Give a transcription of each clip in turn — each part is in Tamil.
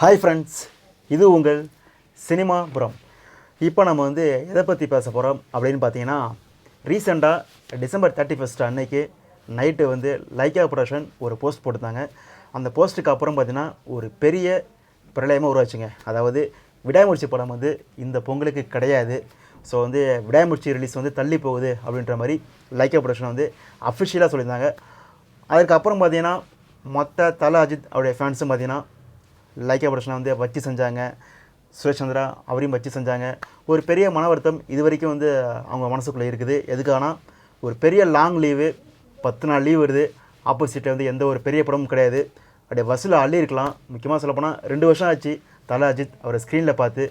ஹாய் ஃப்ரெண்ட்ஸ் இது உங்கள் சினிமா புறம். இப்போ நம்ம வந்து எதை பற்றி பேச போகிறோம் அப்படின்னு பார்த்தீங்கன்னா ரீசெண்டாக டிசம்பர் தேர்ட்டி ஃபஸ்ட் அன்னைக்கு நைட்டு வந்து லைக்கா ப்ரொடக்ஷன் ஒரு போஸ்ட் போட்டிருந்தாங்க. அந்த போஸ்ட்டுக்கு அப்புறம் பார்த்தீங்கன்னா ஒரு பெரிய பிரளயமாக உருவாச்சுங்க. அதாவது விடாமுயற்சி படம் வந்து இந்த பொங்கலுக்கு கிடையாது. ஸோ வந்து விடாமுயற்சி ரிலீஸ் வந்து தள்ளி போகுது அப்படின்ற மாதிரி லைக்கா ப்ரொடக்ஷன் வந்து அஃபிஷியலாக சொல்லியிருந்தாங்க. அதுக்கப்புறம் பார்த்தீங்கன்னா மொத்த தல அஜித் அவருடைய ஃபேன்ஸும் பார்த்தீங்கன்னா லைக்கா ப்ரொடக்ஷனை வந்து வச்சு செஞ்சாங்க. சுரேஷ் சந்திரா அவரையும் வச்சு செஞ்சாங்க. ஒரு பெரிய மன வருத்தம் இது வரைக்கும் வந்து அவங்க மனசுக்குள்ளே இருக்குது. எதுக்கானா ஒரு பெரிய லாங் லீவு பத்து நாள் லீவ் வருது. ஆப்போசிட்டில் வந்து எந்த ஒரு பெரிய படமும் கிடையாது. அப்படியே வசூல் அள்ளி இருக்கலாம். முக்கியமாக சொல்லப்போனால் ரெண்டு வருஷம் ஆச்சு. தல அஜித் அவரை ஸ்க்ரீனில் பார்த்து.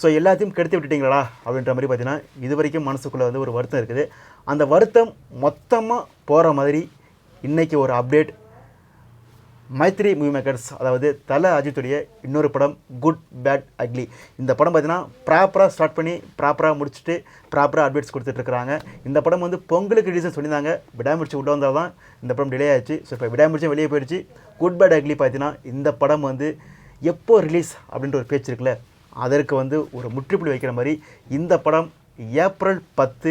ஸோ எல்லாத்தையும் கெடுத்து விட்டுட்டீங்களா அப்படின்ற மாதிரி பார்த்தீங்கன்னா இது வரைக்கும் மனசுக்குள்ளே வந்து ஒரு வருத்தம் இருக்குது. அந்த வருத்தம் மொத்தமாக போகிற மாதிரி இன்றைக்கி ஒரு அப்டேட் மைத்ரி மூவி மேக்கர்ஸ் அதாவது தல அஜித்துடைய இன்னொரு படம் குட் பேட் அக்லி இந்த படம் பார்த்தீங்கன்னா ப்ராப்பராக ஸ்டார்ட் பண்ணி ப்ராப்பராக முடிச்சுட்டு ப்ராப்பராக அப்டேட்ஸ் கொடுத்துட்ருக்காங்க இந்த படம் வந்து பொங்கலுக்கு ரிலீஸ் சொல்லியிருந்தாங்க. விடாமுடிச்சு உள்ள வந்தால் தான் இந்த படம் டிலே ஆயிடுச்சு. ஸோ இப்போ விடாமுடிச்சும் வெளியே போயிடுச்சு. குட் பேட் அக்லி பார்த்தீங்கன்னா இந்த படம் வந்து எப்போ ரிலீஸ் அப்படின்ற ஒரு பேச்சு இருக்குல்ல அதற்கு வந்து ஒரு முற்றுப்புள்ளி வைக்கிற மாதிரி இந்த படம் ஏப்ரல் பத்து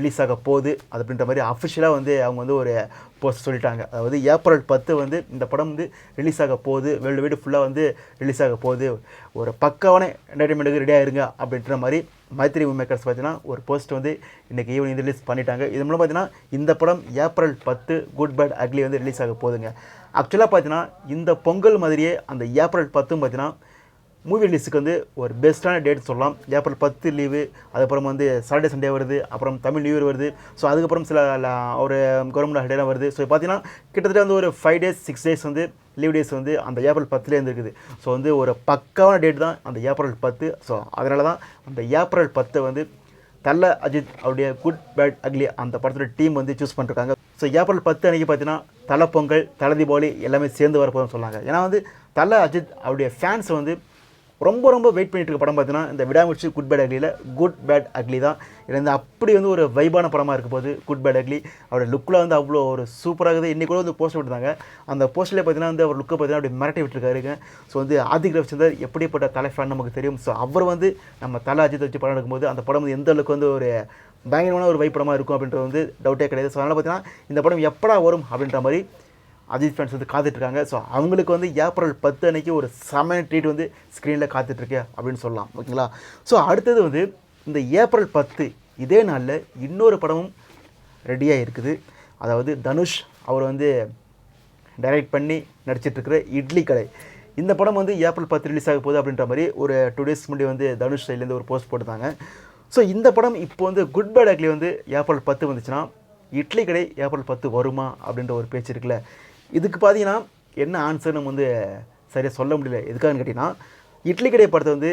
ரிலீஸ் ஆக போகுது அது அப்படின்ற மாதிரி அஃபிஷியலாக வந்து அவங்க வந்து ஒரு போஸ்ட் சொல்லிட்டாங்க. அதாவது ஏப்ரல் பத்து வந்து இந்த படம் வந்து ரிலீஸ் ஆக போகுது வேர்ல்டு வீடு ஃபுல்லாக வந்து ரிலீஸ் ஆக போகுது ஒரு பக்காவான என்டர்டைன்மெண்ட்டுக்கு ரெடியாக இருங்க அப்படின்ற மாதிரி மைத்ரி மேக்கர்ஸ் பார்த்தீங்கன்னா ஒரு போஸ்ட் வந்து இன்றைக்கி ஈவினிங் ரிலீஸ் பண்ணிட்டாங்க. இது மூலம் பார்த்தீங்கன்னா இந்த படம் ஏப்ரல் பத்து குட் பேட் அக்லி வந்து ரிலீஸ் ஆக போகுதுங்க ஆக்சுவலாக பார்த்தீங்கன்னா இந்த பொங்கல் மாதிரியே அந்த ஏப்ரல் பத்தும் பார்த்தீங்கன்னா மூவி ரிலீஸுக்கு வந்து ஒரு பெஸ்ட்டான டேட் சொல்லலாம். ஏப்ரல் பத்து லீவு அதுக்கப்புறம் வந்து சாட்டர்டே சண்டே வருது அப்புறம் தமிழ் நியூ இயர் வருது. ஸோ அதுக்கப்புறம் சில ஒரு கவர்மெண்ட் ஹாலிடேலாம் வருது. ஸோ பார்த்தீங்கன்னா கிட்டத்தட்ட வந்து ஒரு ஃபைவ் டேஸ் சிக்ஸ் டேஸ் வந்து லீவ் டேஸ் வந்து அந்த ஏப்ரல் பத்துலேயே இருக்குது ஸோ வந்து ஒரு பக்காவான டேட் தான் அந்த ஏப்ரல் பத்து. ஸோ அதனால தான் அந்த ஏப்ரல் பத்தை வந்து தல்ல அஜித் அவருடைய குட் பேட் அக்லி அந்த படத்தோட டீம் வந்து சூஸ் பண்ணிருக்காங்க. ஸோ ஏப்ரல் பத்து அன்றைக்கி பார்த்தீங்கன்னா தலை பொங்கல் தலை தீபாவளி எல்லாமே சேர்ந்து வரப்போகுதுன்னு சொன்னாங்க. ஏன்னா வந்து தலை அஜித் அவருடைய ஃபேன்ஸ் வந்து ரொம்ப ரொம்ப வெயிட் பண்ணிட்டு இருக்க படம் பார்த்தீங்கன்னா இந்த விடாமுடிச்சு குட் பேட் அக்லியில் குட் பேட் அக்லி தான். இது அப்படி வந்து ஒரு வைபான படமாக இருக்க போது குட் பேட் அக்லி அவரோட லுக்கில் வந்து அவ்வளோ ஒரு சூப்பராக இருக்குது இன்றைக்கி கூட வந்து போஸ்ட் விட்டுருந்தாங்க அந்த போஸ்ட்லேயே பார்த்தீங்கன்னா வந்து அவர் லுக்கை பார்த்தீங்கன்னா அப்படி மிரட்டி விட்டுருக்காருங்க. ஸோ வந்து ஆதிக் ரவிச்சந்தர் எப்படிப்பட்ட தலை ஃபேன் நமக்கு தெரியும். ஸோ அவர் வந்து நம்ம தலை அஜித் வச்சு படம் எடுக்கும்போது அந்த படம் வந்து எந்த அளவுக்கு வந்து ஒரு பயங்கரமான ஒரு வைப்படமாக இருக்கும் அப்படின்றது வந்து டவுட்டே கிடையாது. ஸோ அதனால் பார்த்தீங்கன்னா இந்த படம் எப்படா வரும் அப்படின்ற மாதிரி அஜித் ஃபேன்ஸ் வந்து காத்துட்ருக்காங்க. ஸோ அவங்களுக்கு வந்து ஏப்ரல் பத்து அன்னைக்கு ஒரு செம ட்ரீட் வந்து ஸ்க்ரீனில் காத்துட்ருக்கு அப்படின்னு சொல்லலாம். ஓகேங்களா? ஸோ அடுத்தது வந்து இந்த ஏப்ரல் பத்து இதே நாளில் இன்னொரு படமும் ரெடியாக இருக்குது அதாவது தனுஷ் அவர் வந்து டைரக்ட் பண்ணி நடிச்சிட்ருக்கிற இட்லி கடை. இந்த படம் வந்து ஏப்ரல் பத்து ரிலீஸ் ஆக போகுது அப்படின்ற மாதிரி ஒரு டூ டேஸ் முன்னாடி வந்து தனுஷ் சைட்லேருந்து ஒரு போஸ்ட் போட்டிருந்தாங்க. ஸோ இந்த படம் இப்போ வந்து குட் பேட் அக்லி வந்து ஏப்ரல் பத்து வந்துச்சுன்னா இட்லி கடை ஏப்ரல் பத்து வருமா அப்படின்ற ஒரு பேச்சு இருக்குல்ல. இதுக்கு பார்த்தீங்கன்னா என்ன ஆன்சர் நம்ம வந்து சரியாக சொல்ல முடியல. எதுக்காகன்னு கேட்டிங்கன்னா இட்லி கடை படத்தை வந்து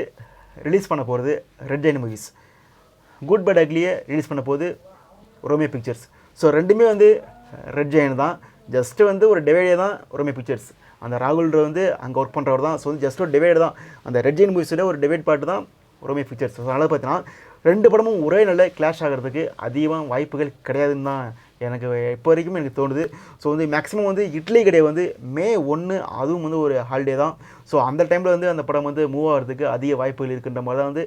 ரிலீஸ் பண்ண போகிறது red giant movies good bad அக்லியை release பண்ண போது ரோமியோ பிக்சர்ஸ் ஸோ ரெண்டுமே வந்து ரெட் ஜெயின் தான். ஜஸ்ட்டு வந்து ஒரு டிவைடே தான் ரோமியோ பிக்சர்ஸ் அந்த ராகுல்ன்ற வந்து அங்கே ஒர்க் பண்ணுறவர் தான். ஸோ வந்து ஜஸ்ட் ஒரு டிவைடு தான். அந்த ரெட் ஜெயின் மூவிஸில் ஒரு டிவைட் பாட்டு தான் ரோமியோ பிக்சர்ஸ் ஸோ அதனால் பார்த்தீங்கன்னா ரெண்டு படமும் ஒரே நல்ல கிளாஷ் ஆகிறதுக்கு அதிகமாக வாய்ப்புகள் கிடையாதுன்னு தான் எனக்கு இப்போ வரைக்கும் எனக்கு தோணுது. ஸோ வந்து மேக்ஸிமம் வந்து இட்லி கடை வந்து மே ஒன்று அதுவும் வந்து ஒரு ஹாலிடே தான். ஸோ அந்த டைமில் வந்து அந்த படம் வந்து மூவ் ஆகிறதுக்கு அதிக வாய்ப்புகள் இருக்குன்ற மாதிரி தான் வந்து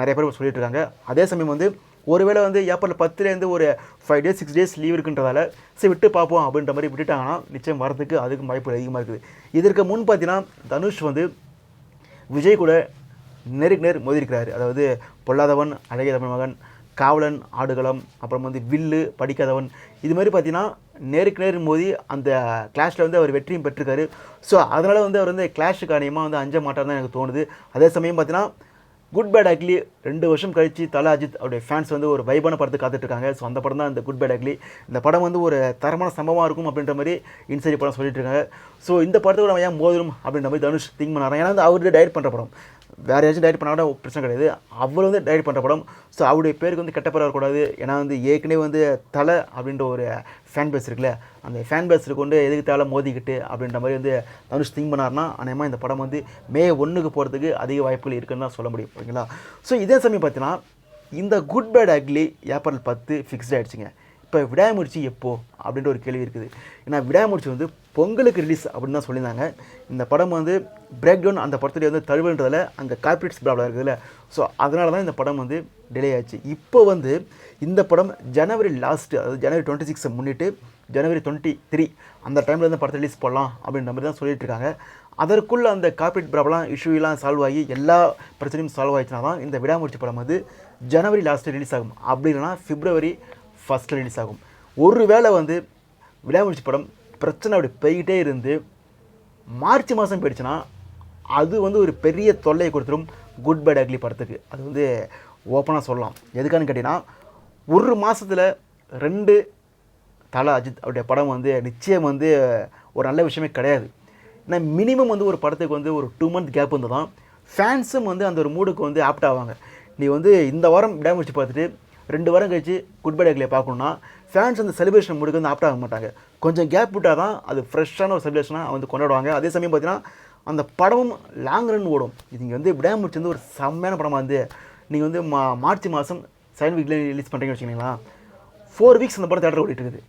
நிறைய பேர் சொல்லிட்டு இருக்காங்க. அதே சமயம் வந்து ஒருவேளை வந்து ஏப்ரல் பத்துலேருந்து ஒரு five days six days leave இருக்குன்றதால சரி விட்டு பார்ப்போம் அப்படின்ற மாதிரி விட்டுட்டாங்கன்னா நிச்சயம் வரதுக்கு அதுக்கும் வாய்ப்புகள் அதிகமாக இருக்குது. இதற்கு முன் பார்த்தீங்கன்னா தனுஷ் வந்து விஜய் கூட நேருக்கு நேர் மோதிருக்கிறாரு அதாவது பொல்லாதவன் அழகிய தமிழ் மகன் காவலன் ஆடுகளம் அப்புறம் வந்து வில்லு படிக்காதவன். இது மாதிரி பார்த்தீங்கன்னா நேருக்கு நேர் மோதி அந்த கிளாஷில் வந்து அவர் வெற்றியும் பெற்றிருக்காரு. ஸோ அதனால் வந்து அவர் வந்து கிளாஷுக்கு அணியமாக வந்து அஞ்ச மாட்டார்னு எனக்கு தோணுது. அதே சமயம் பார்த்தீங்கன்னா குட் பேட் அக்லி ரெண்டு வருஷம் கழித்து தல அஜித் அவருடைய ஃபேன்ஸ் வந்து ஒரு வைபான படத்தை காத்துட்ருக்காங்க ஸோ அந்த படம் தான் இந்த குட் பேட் அக்லி இந்த படம் வந்து ஒரு தரமான சம்பவமாக இருக்கும் அப்படின்ற மாதிரி இன்சரி படம் சொல்லிட்டு இருக்காங்க. ஸோ இந்த படத்தை கூட ஏன் மோதிரும் அப்படின்ற மாதிரி தனுஷ் திங்க் பண்ணாராம் ஏன்னா வந்து அவர் டைரக்ட் பண்ணுற படம். வேறு யாச்சும் டைரக்ட் பண்ண கூட பிரச்சனை கிடையாது. அவர் வந்து டைரக்ட் பண்ணுற படம். ஸோ அவருடைய பேருக்கு வந்து கெட்ட பேர் வரக்கூடாது. ஏன்னா வந்து ஏற்கனவே வந்து தலை அப்படின்ற ஒரு ஃபேன் பேஸ் இருக்குல்ல. அந்த ஃபேன் பேஸில் கொண்டு எதுக்கு தேவை மோதிக்கிட்டு அப்படின்ற மாதிரி வந்து தனுஷ் திங்க் பண்ணார்னா அநேகமாக இந்த படம் வந்து மே ஒன்றுக்கு போகிறதுக்கு அதிக வாய்ப்புகள் இருக்குன்னு தான் சொல்ல முடியும். ஓகேங்களா? ஸோ இதே சமயம் பார்த்தீங்கன்னா இந்த குட் பேட் அக்லி ஏப்ரல் பத்து ஃபிக்ஸ்ட் ஆகிடுச்சிங்க இப்போ விடாமுயற்சி எப்போ? அப்படின்ற ஒரு கேள்வி இருக்குது. ஏன்னா விடாமுயற்சி வந்து பொங்கலுக்கு ரிலீஸ் அப்படின்னு தான் சொல்லியிருந்தாங்க. இந்த படம் வந்து பிரேக் டவுன் அந்த படத்துடைய வந்து தழுவுன்றதில் அங்கே கார்பரேட்ஸ் ப்ராப்ளம் இருக்குதுல்ல. ஸோ அதனால தான் இந்த படம் வந்து டிலே ஆச்சு. இப்போ வந்து இந்த படம் ஜனவரி லாஸ்ட்டு அதாவது ஜனவரி டுவெண்ட்டி சிக்ஸை முன்னிட்டு ஜனவரி டுவெண்ட்டி த்ரீ அந்த டைமில் இருந்து படத்தை ரிலீஸ் பண்ணலாம் அப்படின்ற மாதிரி தான் சொல்லிட்டு இருக்காங்க. அதற்குள்ளே அந்த கார்பரேட் ப்ராப்ளம் இஷ்யூலாம் சால்வ் ஆகி எல்லா பிரச்சனையும் சால்வ் ஆயிடுச்சுனா தான் இந்த விடாமுயற்சி படம் வந்து ஜனவரி லாஸ்ட்டு ரிலீஸ் ஆகும். அப்படி இல்லைனா பிப்ரவரி ஃபஸ்ட்டில் ரிலீஸ் ஆகும். ஒருவேளை வந்து விடாமுயற்சி படம் பிரச்சனை அப்படி போய்கிட்டே இருந்து மார்ச் மாதம் போயிடுச்சுன்னா அது வந்து ஒரு பெரிய தொல்லையை கொடுத்துரும் குட் பை அக்லி படத்துக்கு. அது வந்து ஓப்பனாக சொல்லலாம். எதுக்கான்னு கேட்டிங்கன்னா ஒரு மாதத்தில் ரெண்டு தலை அஜித் அவருடைய படம் வந்து நிச்சயம் வந்து ஒரு நல்ல விஷயமே கிடையாது. ஏன்னா மினிமம் வந்து ஒரு படத்துக்கு வந்து ஒரு டூ மந்த் கேப் வந்து தான் ஃபேன்ஸும் வந்து அந்த ஒரு மூடுக்கு வந்து ஆப்ட் ஆவாங்க. நீ வந்து இந்த வாரம் விடாமுயற்சி பார்த்துட்டு ரெண்டு வாரம் கழிச்சு குட் பை டேக்கில் பார்க்கணுன்னா ஃபேன்ஸ் அந்த செலிப்ரேஷன் முடிக்க வந்து ஆப்ட் ஆக மாட்டாங்க. கொஞ்சம் கேப் விட்டால் தான் அது ஃப்ரெஷ்ஷான ஒரு செலிப்ரேஷனாக வந்து கொண்டாடுவாங்க. அதே சமயம் பார்த்தீங்கன்னா அந்த படமும் லாங் ரன் ஓடும். இது இங்கே வந்து விடாமுடிச்சு வந்து ஒரு செம்மையான படமாக வந்து நீங்கள் வந்து மா மார்ச் மாதம் செவன் வீக்ல ரிலீஸ் பண்ணுறீங்கன்னு வச்சுக்கிங்களா ஃபோர் வீக்ஸ் அந்த படம் தேட்டர் ஓடிட்டு இருக்குது.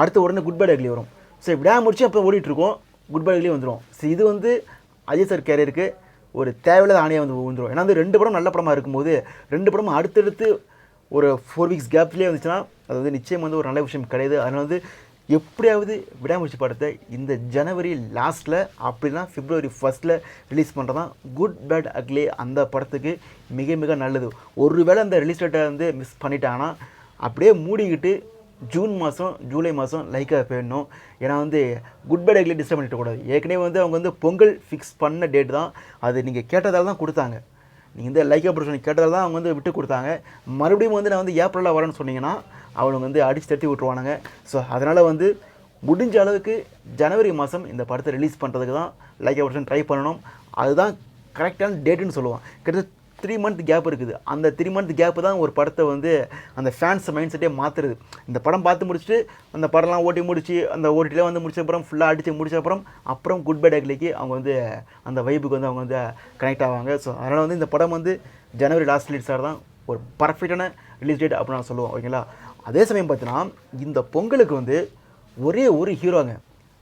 அடுத்து உடனே குட் பை டேக்லி வரும். சரி விடாமுடிச்சு அப்போ ஓடிட்டுருக்கோம் குட் பை டேக்லி வந்துடும் ஸோ இது வந்து அஜய் சார் கேரியருக்கு ஒரு தேவையில்லாத ஆணையாக வந்து விழுந்துடும் ஏன்னா வந்து ரெண்டு படம் நல்ல படமாக இருக்கும்போது ரெண்டு படமும் அடுத்தடுத்து ஒரு ஃபோர் வீக்ஸ் கேப்லேயே வந்துச்சுன்னா அது வந்து நிச்சயம் வந்து ஒரு நல்ல விஷயம் கிடையாது. அதனால் வந்து எப்படியாவது விடாமுயற்சி படத்தை இந்த ஜனவரி லாஸ்ட்டில் அப்படின்னா பிப்ரவரி ஃபஸ்ட்டில் ரிலீஸ் பண்ணுறது தான் குட் பேட் அக்லி அந்த படத்துக்கு மிக மிக நல்லது. ஒருவேளை அந்த ரிலீஸ் டேட்டை வந்து மிஸ் பண்ணிட்டாங்கன்னா அப்படியே மூடிக்கிட்டு ஜூன் மாதம் ஜூலை மாதம் லைக்காக போயிடணும். ஏன்னா வந்து குட் பேட் அக்லி டிஸ்டர்ப் பண்ணிடக்கூடாது ஏற்கனவே வந்து அவங்க வந்து பொங்கல் ஃபிக்ஸ் பண்ண டேட் தான். அது நீங்கள் கேட்டதால் தான் கொடுத்தாங்க. நீங்கள் இந்த லைக் ப்ரொடக்ஷன் கேட்டதால் தான் அவங்க வந்து விட்டு கொடுத்தாங்க. மறுபடியும் வந்து நான் வந்து ஏப்ரலில் வரேன்னு சொன்னீங்கன்னா அவங்க வந்து அடித்து தட்டி விட்ருவானுங்க ஸோ அதனால் வந்து முடிஞ்ச அளவுக்கு ஜனவரி மாதம் இந்த படத்தை ரிலீஸ் பண்ணுறதுக்கு தான் லைக் ப்ரொடக்ஷன் ட்ரை பண்ணணும். அதுதான் கரெக்டான டேட்டுன்னு சொல்லுவான். கிட்டத்தட்ட த்ரீ மந்த் கேப் இருக்குது. அந்த த்ரீ மந்த் கேப்பு தான் ஒரு படத்தை வந்து அந்த ஃபேன்ஸ் மைண்ட் செட்டே மாற்றுறது இந்த படம் பார்த்து முடிச்சுட்டு அந்த படம்லாம் ஓட்டி முடிச்சு அந்த ஓட்டிலே வந்து முடிச்ச அப்புறம் ஃபுல்லாக அடித்து முடிச்ச அப்புறம் அப்புறம் குட் பை டேக்லிக்கு அவங்க வந்து அந்த வைப்புக்கு வந்து அவங்க வந்து கனெக்ட் ஆவாங்க. ஸோ அதனால் வந்து இந்த படம் வந்து ஜனவரி லாஸ்ட் ரிலீஸ் தான் ஒரு பர்ஃபெக்டான ரிலீஸ் டேட் அப்படின்னு நான் சொல்லுவோம் ஓகேங்களா? அதே சமயம் பார்த்தீங்கன்னா இந்த பொங்கலுக்கு வந்து ஒரே ஒரு ஹீரோங்க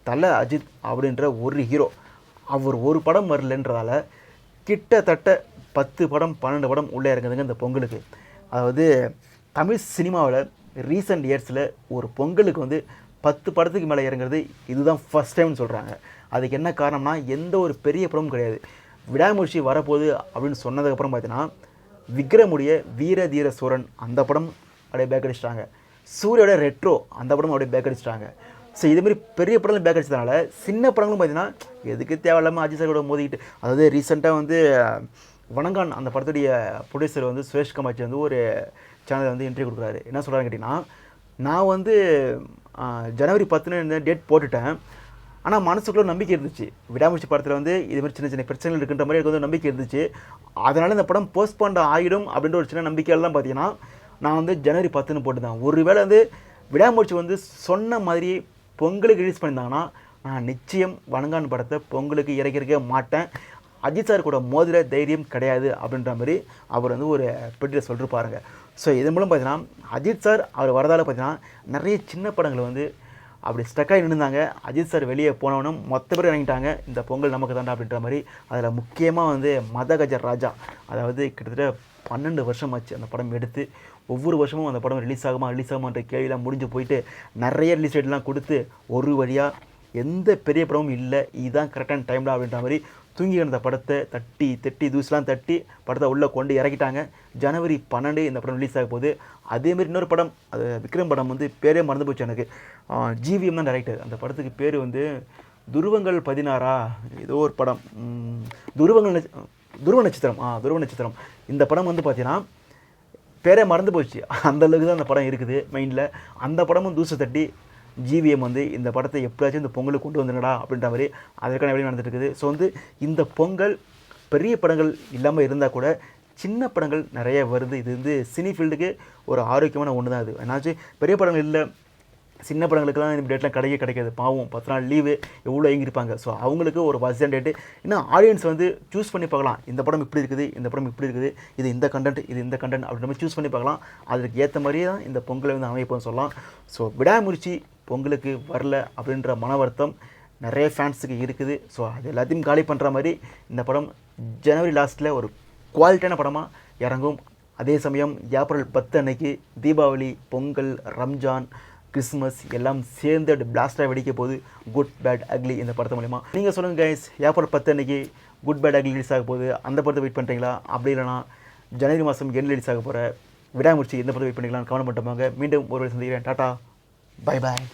தலை அஜித் அப்படின்ற ஒரு ஹீரோ அவர் ஒரு படம் வரலன்றதால கிட்டத்தட்ட பத்து படம் பன்னெண்டு படம் உள்ளே இறங்குதுங்க இந்த பொங்கலுக்கு. அதாவது தமிழ் சினிமாவில் ரீசெண்ட் இயர்ஸில் ஒரு பொங்கலுக்கு வந்து பத்து படத்துக்கு மேலே இறங்குறது இதுதான் ஃபஸ்ட் டைம்னு சொல்கிறாங்க அதுக்கு என்ன காரணம்னா எந்த ஒரு பெரிய படமும் கிடையாது. விடாமுயற்சி வரப்போகுது அப்படின்னு சொன்னதுக்கப்புறம் பார்த்தீங்கன்னா விக்ரமுடைய வீர தீர சூரன் அந்த படம் அப்படியே பேக் அடிச்சிட்டாங்க. சூரியோட ரெட்ரோ அந்த படம் அப்படியே பேக் அடிச்சிட்டாங்க. ஸோ இதுமாரி பெரிய படங்கள் பேக் அடிச்சதுனால சின்ன படங்களும் பார்த்தீங்கன்னா எதுக்கு தேவையில்லாமல் அஜித் சாரோட மோதிக்கிட்டு அதாவது ரீசெண்டாக வந்து வணங்கான் அந்த படத்துடைய ப்ரொடியூசர் வந்து சுரேஷ் கமாச்சி வந்து ஒரு சேனலில் வந்து இன்டர்வியூ கொடுக்குறாரு. என்ன சொல்கிறாங்க கேட்டிங்கன்னா நான் வந்து ஜனவரி பத்துன்னு டேட் போட்டுட்டேன். ஆனால் மனசுக்குள்ளே நம்பிக்கை இருந்துச்சு. விடாமுயற்சி படத்தில் வந்து இது மாதிரி சின்ன சின்ன பிரச்சனைகள் இருக்குன்ற மாதிரி எனக்கு வந்து நம்பிக்கை இருந்துச்சு. அதனால் இந்த படம் போஸ்ட்பாண்ட் ஆகிடும் அப்படின்ற ஒரு சின்ன நம்பிக்கையால் தான் பார்த்தீங்கன்னா நான் வந்து ஜனவரி பத்துன்னு போட்டுதான் ஒருவேளை வந்து விடாமுயற்சி வந்து சொன்ன மாதிரி பொங்கலுக்கு ரிலீஸ் பண்ணியிருந்தாங்கன்னா நான் நிச்சயம் வணங்கான் படத்தை பொங்கலுக்கு இறக்கிருக்க மாட்டேன். அஜித் சார் கூட மோதிர தைரியம் கிடையாது அப்படின்ற மாதிரி அவர் வந்து ஒரு பெட்டியில் சொல்லிருப்பாருங்க. ஸோ இதன் மூலம் பார்த்தீங்கன்னா அஜித் சார் அவர் வரதால பார்த்தீங்கன்னா நிறைய சின்ன படங்கள் வந்து அப்படி ஸ்டக்காகி நின்றுந்தாங்க அஜித் சார் வெளியே போனவனும் மொத்த பேர் இறங்கிட்டாங்க. இந்த பொங்கல் நமக்கு தாண்டா அப்படின்ற மாதிரி அதில் முக்கியமாக வந்து மதகஜர் ராஜா அதாவது கிட்டத்தட்ட பன்னெண்டு வருஷம் ஆச்சு அந்த படம் எடுத்து. ஒவ்வொரு வருஷமும் அந்த படம் ரிலீஸ் ஆகுமா ரிலீஸ் ஆகுமான்ற கேள்வியெல்லாம் முடிஞ்சு போயிட்டு நிறைய ரிலீஸ் டேட்லாம் கொடுத்து ஒரு வழியாக எந்த பெரிய படமும் இல்லை இதுதான் கரெக்டான டைம்டா அப்படின்ற மாதிரி தூங்கி கிடந்த படத்தை தட்டி தட்டி தூசிலாம் தட்டி படத்தை உள்ளே கொண்டு இறக்கிட்டாங்க. ஜனவரி பன்னெண்டு இந்த படம் ரிலீஸ் ஆக போகுது. அதேமாரி இன்னொரு படம் அது விக்ரம் படம் வந்து பேரே மறந்து போச்சு எனக்கு. ஜிவிஎம் தான் டைரக்டர் அந்த படத்துக்கு பேர் வந்து துருவங்கள் பதினாறா? ஏதோ ஒரு படம். துருவங்கள் நட்ச- துருவ நட்சத்திரம். ஆ துருவ நட்சத்திரம். இந்த படம் வந்து பார்த்தீங்கன்னா பேரே மறந்து போச்சு. அந்தளவுக்கு தான் அந்த படம் இருக்குது மைண்டில் அந்த படமும் தூசை தட்டி ஜிவிஎம் வந்து இந்த படத்தை எப்படியாச்சும் இந்த பொங்கலுக்கு கொண்டு வந்துடா அப்படின்ற மாதிரி அதற்கான எப்படி நடந்துட்டு இருக்குது ஸோ வந்து இந்த பொங்கல் பெரிய படங்கள் இல்லாமல் இருந்தால் கூட சின்ன படங்கள் நிறைய வருது. இது வந்து சினி ஃபீல்டுக்கு ஒரு ஆரோக்கியமான ஒன்று தான் அது என்னாச்சு பெரிய படங்கள் இல்லை சின்ன படங்களுக்குலாம் இந்த டேட்லாம் கிடைக்க கிடைக்காது. பாவம் பத்து நாள் லீவு எவ்வளோ ஏங்கிருப்பாங்க ஸோ அவங்களுக்கு ஒரு வசதியான டேட்டு இன்னும் ஆடியன்ஸ் வந்து சூஸ் பண்ணி பார்க்கலாம். இந்த படம் இப்படி இருக்குது இந்த படம் இப்படி இருக்குது இது இந்த கண்டென்ட் இது இந்த கண்டென்ட் அப்படின்ற மாதிரி சூஸ் பண்ணி பார்க்கலாம். அதுக்கு ஏற்ற மாதிரியே தான் இந்த பொங்கலை வந்து அமைப்போம்னு சொல்லலாம். ஸோ விடாமுயற்சி பொங்கலுக்கு வரல அப்படின்ற மன வருத்தம் நிறைய ஃபேன்ஸுக்கு இருக்குது. ஸோ அது எல்லாத்தையும் காலி பண்ணுற மாதிரி இந்த படம் ஜனவரி லாஸ்ட்டில் ஒரு குவாலிட்டியான படமாக இறங்கும். அதே சமயம் ஏப்ரல் பத்து அன்னைக்கு தீபாவளி பொங்கல் ரம்ஜான் கிறிஸ்மஸ் எல்லாம் சேர்ந்து பிளாஸ்டாக வெடிக்க போகுது. குட் பேட் அக்லி இந்த படத்தை மூலிமா நீங்கள் சொல்லுங்கள் கைஸ் ஏப்ரல் பத்து அன்னைக்கு குட் பேட் அக்லி ரிலீஸ் ஆக போகுது. அந்த படத்தை வெயிட் பண்ணுறீங்களா அப்படி இல்லைனா ஜனவரி மாதம் என் ரிலீஸ் ஆக போகிற விடாமுடிச்சு இந்த படத்தை வெயிட் பண்ணிக்கலாம் கவனம் பண்ணிட்டு மீண்டும் ஒரு சந்திக்கிறேன். Tata bye bye